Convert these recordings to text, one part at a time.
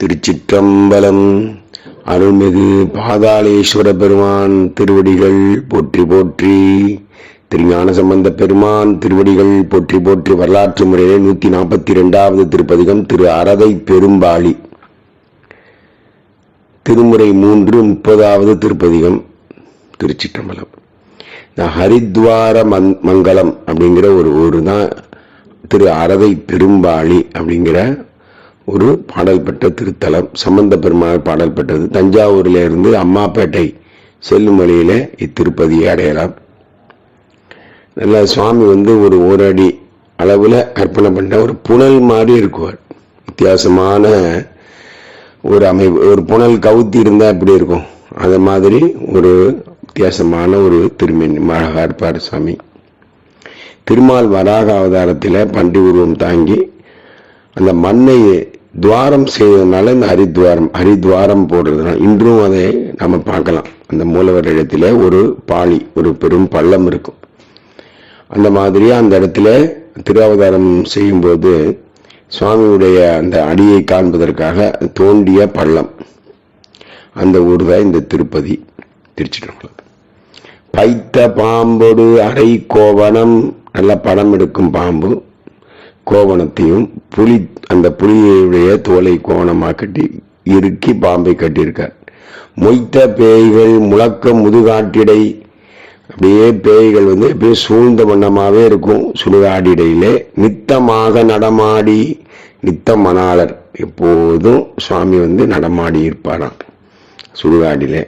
திருச்சிற்றம்பலம். அருள்மிகு பாதாளேஸ்வர பெருமான் திருவடிகள் போற்றி போற்றி. திருஞான சம்பந்த பெருமான் திருவடிகள் போற்றி போற்றி. வரலாற்று முறையிலே நூத்தி நாற்பத்தி ரெண்டாவது திருப்பதிகம் திரு அரதை பெரும்பாளி. திருமுறை மூன்று முப்பதாவது திருப்பதிகம் திருச்சிற்றம்பலம். இந்த ஹரித்வார மங் மங்கலம் அப்படிங்கிற ஒரு ஊர் தான் திரு அரதை பெரும்பாளி அப்படிங்கிற ஒரு பாடல் பெற்ற திருத்தலம் சம்பந்த பெருமாள் பாடல் பெற்றது. தஞ்சாவூரில் இருந்து அம்மாப்பேட்டை செல்லும் வழியில இத்திருப்பதியை அடையலாம். நல்ல சுவாமி வந்து ஒரு ஒரு அடி அளவில் கற்பனை பண்ண ஒரு புனல் மாதிரி இருக்குவார். வித்தியாசமான ஒரு அமைப்பு ஒரு புனல் கவுத்தி இருந்தால் எப்படி இருக்கும்? அது மாதிரி ஒரு வித்தியாசமான ஒரு திருமணி அழகா இருப்பார் சுவாமி. திருமால் வராக அவதாரத்தில் பண்டி உருவம் தாங்கி அந்த மண்ணை துவாரம் செய்வதனால இந்த ஹரித்வாரம் ஹரித்வாரம் போடுறதுனால இன்றும் அதை நம்ம பார்க்கலாம். அந்த மூலவர் இடத்துல ஒரு பாளி ஒரு பெரும் பள்ளம் இருக்கும். அந்த மாதிரியே அந்த இடத்துல திருவாவதாரம் செய்யும்போது சுவாமியுடைய அந்த அடியை காண்பதற்காக தோண்டிய பள்ளம். அந்த ஊர் தான் இந்த திருப்பதி திருச்சிட்டு பைத்த பாம்பொடு அரை கோவணம் நல்ல படம் எடுக்கும் பாம்பு கோவணத்தையும் புலி அந்த புலியுடைய தோலை கோணமாக கட்டி இறுக்கி பாம்பை கட்டியிருக்கார். மொய்த்த பேய்கள் முழக்க முதுகாட்டிடை அப்படியே பேய்கள் வந்து அப்படியே சூழ்ந்த வண்ணமாகவே இருக்கும். சுடுகாடிடையிலே நித்தமாக நடமாடி நித்த மணாளர் எப்போதும் சுவாமி வந்து நடமாடி இருப்பாராம் சுடுகாடிலே.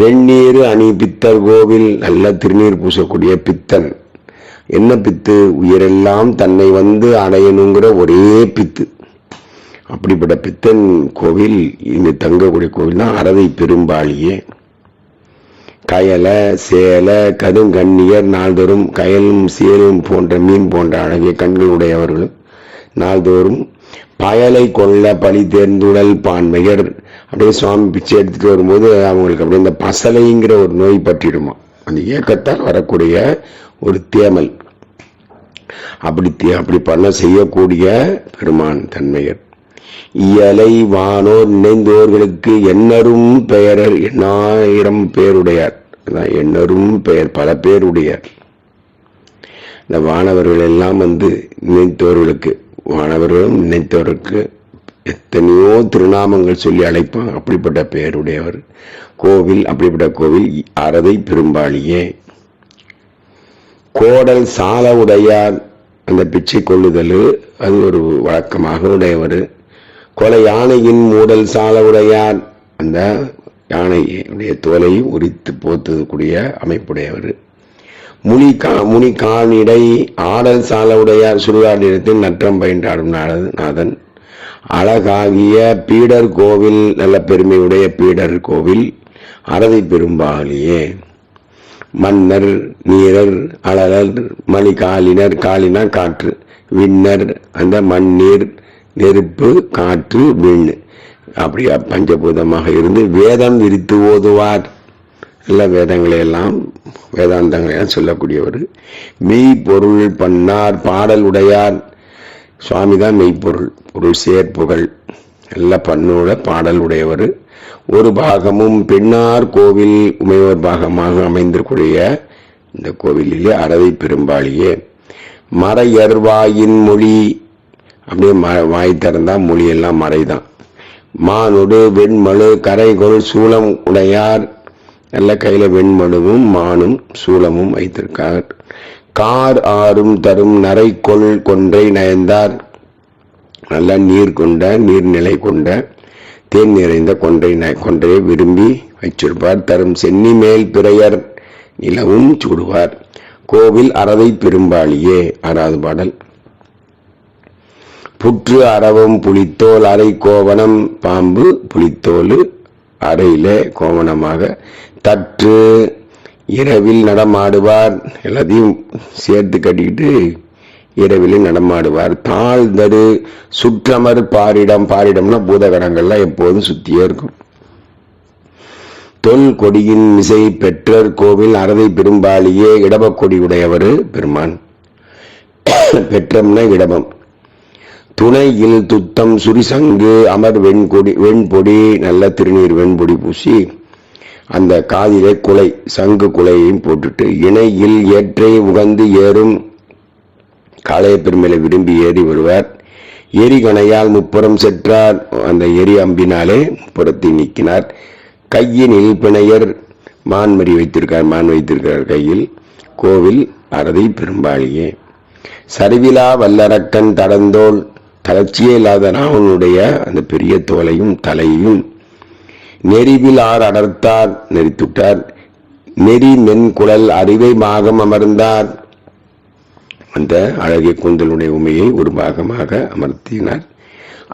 வெந்நீர் அணி பித்தர் கோவில் நல்ல திருநீர் பூசக்கூடிய பித்தன். என்ன பித்து? உயிரெல்லாம் தன்னை வந்து அடையணுங்கிற ஒரே பித்து. அப்படிப்பட்ட பித்தன் கோவில் இங்கு தங்கக்கூடிய கோவில் தான் அறவை பெரும்பாளியே கயலை சேலை கருங்கண்ணியர் நாள்தோறும் கயலும் சேலும் போன்ற மீன் போன்ற அழகிய கண்களுடையவர்களும் நாள்தோறும் பயலை கொள்ள பழி தேர்ந்துடல் பான்மையர். அப்படியே சுவாமி பிச்சை எடுத்துட்டு வரும்போது அவங்களுக்கு அப்படியே இந்த பசலைங்கிற ஒரு நோய் பற்றிடுமா. அந்த இயக்கத்தால் வரக்கூடிய ஒரு தேமல். அப்படி அப்படி பண்ண செய்யக்கூடிய பெருமான் தன்மையர். இயலை வானோர் நினைந்தோர்களுக்கு எண்ணரும் பெயரர் எண்ணாயிரம் பேருடையார். எண்ணரும் பெயர் பல பேருடையார். இந்த வானவர்கள் எல்லாம் வந்து நினைத்தவர்களுக்கு வானவர்களும் நினைத்தவர்களுக்கு எத்தனையோ திருநாமங்கள் சொல்லி அழைப்பான் அப்படிப்பட்ட பெயருடையவர். கோவில் அப்படிப்பட்ட கோவில் அறதை பெரும்பாலியே கோடல் சால உடையார் அந்த பிச்சை கொள்ளுதல் அது ஒரு வழக்கமாக உடையவர். கொலை யானையின் மூடல் சால உடையார் அந்த யானையுடைய தோலை உரித்து போத்தக்கூடிய அமைப்புடையவர். முனி கா முனி காணிடை ஆடல் சால உடையார் சுடுகாடிடத்தில் நற்றம் பயின்றாடும் நாத- நாதன். அழகாகிய பீடர் கோவில் நல்ல பெருமையுடைய பீடர் கோவில் அரதை பெரும்பாலியே. மன்னர் நீரர் அழலர் மணி காலினர் காலினா காற்று விண்ணர் அந்த மண்ணீர் நெருப்பு காற்று விண். அப்படியா பஞ்சபூதமாக இருந்து வேதம் விரித்து ஓதுவார். எல்லா வேதங்களை எல்லாம் வேதாந்தங்களை எல்லாம் சொல்லக்கூடியவர். மெய் பொருள் பண்ணார் பாடல் உடையார். சுவாமி தான் மெய்ப்பொருள் பொருள் சேர்ப்புகள். எல்லாம் பண்ணோட பாடல் உடையவர். ஒரு பாகமும் பெண்ணார் கோவில் உமையோர் பாகமாக அமைந்திருக்கூடிய இந்த கோவிலிலே அறவை பெரும்பாளியே. மறையர்வாயின் மொழி அப்படியே ம- வாய் திறந்தா மொழியெல்லாம் மறைதான். மானுடு வெண்மழு கரைகொள் சூளம் உடையார் நல்ல கையில வெண்மழுவும் மானும் சூலமும் வைத்திருக்கார். கார் ஆறும் தரும் நரைக்கொள் கொன்றை நயந்தார் நல்ல நீர் கொண்ட நீர்நிலை கொண்ட தேன் நிறைந்த கொன்றை ந- கொன்றையை விரும்பி வச்சிருப்பார். தரும் சென்னி மேல் பிறையர் நிலவும் சூடுவார். கோவில் அறவை பெரும்பாளியே ஆறாவது பாடல். புற்று அறவும் புலித்தோல் அரை கோவணம் பாம்பு புலித்தோல் அறையிலே கோவணமாக தற்று இரவில் நடமாடுவார். எல்லாத்தையும் சேர்த்து கட்டிக்கிட்டு இரவில் நடமாடுவார். தாழ்ந்தது சுற்றமர் பாரிடம் பாரிடம்னா பூதகணங்கள்லாம் எப்போதும் சுத்தியே இருக்கும். தொல் கொடியின் மிசை பெற்றர் கோவில் அறதை பெரும்பாலியே இடபக்கொடி உடையவர் பெருமான். பெற்றம்னா இடபம். துணையில் துத்தம் சுரிசங்கு அமர் வெண்கொடி வெண்பொடி நல்ல திருநீர் வெண்பொடி பூசி அந்த காதிலே குலை சங்கு குலையையும் போட்டுட்டு இணையில் ஏற்றை உகந்து ஏறும் காளைய பெருமையில விரும்பி ஏறி வருவார். எரி கணையால் முப்புறம் செற்றார் அந்த எரி அம்பினாலே முப்புறத்தை நீக்கினார். கையினில் மான் மறி வைத்திருக்கார் மான் வைத்திருக்கிறார் கையில். கோவில் அறதை பெரும்பாளியே சரிவிலா வல்லரக்கன் தடந்தோள் தளர்ச்சியே இல்லாத ராவனுடைய அந்த பெரிய தோலையும் தலையையும் நெறிவில் ஆர் அடர்த்தார் நெறித்துட்டார். நெறி மென் குழல் அறிவை மாகம் அமர்ந்தார். அந்த அழகிய கூந்தலுடைய உமையை ஒரு பாகமாக அமர்த்தினார்.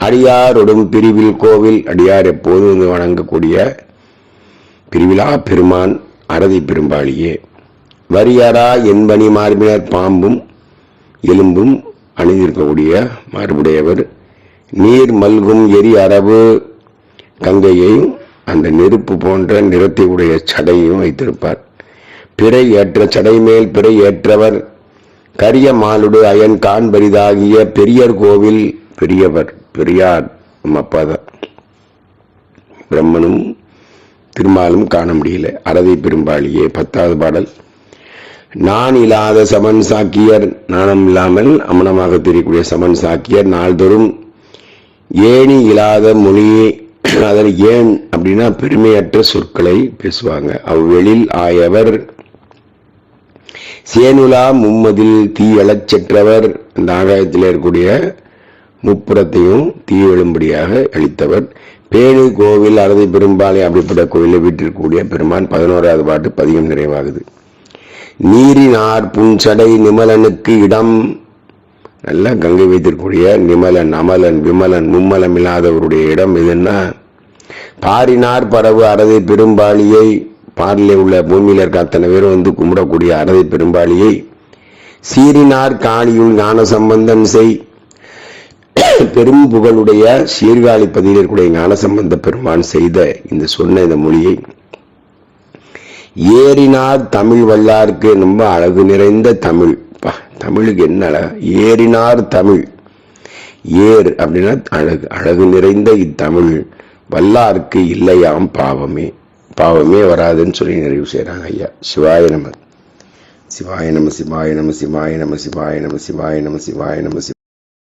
அடியாரொடும் பிரிவில் கோவில் அடியார் எப்போதும் வணங்கக்கூடிய பிரிவிழா பெருமான் அறதி பெரும்பாளியே. வரியாரா என்பனி மார்பினர் பாம்பும் எலும்பும் அணிந்திருக்கக்கூடிய மார்புடையவர். நீர் மல்கும் எரி அரவு கங்கையையும் அந்த நெருப்பு போன்ற நிறத்தை உடைய சடையையும் வைத்திருப்பார். பிறை ஏற்ற சடை மேல் பிறை ஏற்றவர் கரிய மாலுடு அயன் காண்பரிதாகிய பெரியர் கோவில் பெரியவர் பெரியார் நம்ம அப்பா தான். பிரம்மனும் திருமாலும் காண முடியல. அறதை பெரும்பாளியே பத்தாவது பாடல். நான் இல்லாத சமன் சாக்கியர் நாணம் இல்லாமல் அமனமாக தெரியக்கூடிய சமன் சாக்கியர் நாள்தோறும் ஏணி இல்லாத மொழியே அதில் ஏன் அப்படின்னா பெருமையற்ற சொற்களை பேசுவாங்க. அவ்வெளில் ஆயவர் சேனுலா மும்மதில் தீ எழச் அந்த ஆகாயத்தில் இருக்கக்கூடிய முப்புறத்தையும் தீ எழும்படியாக அளித்தவர். பேணு கோவில் அறுதி பெரும்பாலை அப்படிப்பட்ட கோயிலை வீட்டிற்கூடிய பெருமான் பதினோராவது பாட்டு பதிகம் நிறைவாகுது. நீரினார் புன்சடை நிமலனுக்கு இடம். நல்ல கங்கை வைத்திருக்கக்கூடிய நிமலன் அமலன் விமலன் மும்மலம் இல்லாதவருடைய இடம் எதுன்னா பாரினார் பரவு அறதை பெரும்பாலியை பாரிலே உள்ள பூமியில இருக்க அத்தனை பேரும் வந்து கும்பிடக்கூடிய அறதை பெரும்பாலியை சீரினார் காணியுள் ஞான சம்பந்தம் செய். பெரும் புகழுடைய சீர்காழி பதியில் இருக்கக்கூடிய ஞானசம்பந்த பெருமான் செய்த இந்த சொன்ன இந்த மொழியை ஏறினார் தமிழ் வல்லாருக்கு ரொம்ப அழகு நிறைந்த தமிழ். தமிழுக்கு என்ன அழகு? ஏறினார் தமிழ். ஏர் அப்படின்னா அழகு அழகு நிறைந்த இத்தமிழ். வல்லாருக்கு இல்லையாம் பாவமே. பாவமே வராதுன்னு சொல்லி நிறைவு செய்கிறாங்க ஐயா. சிவாய நம. சிவாய நம சிவாய நம சிவாய நம சிவாய நம சிவாய நம சிவாய நம சிவாய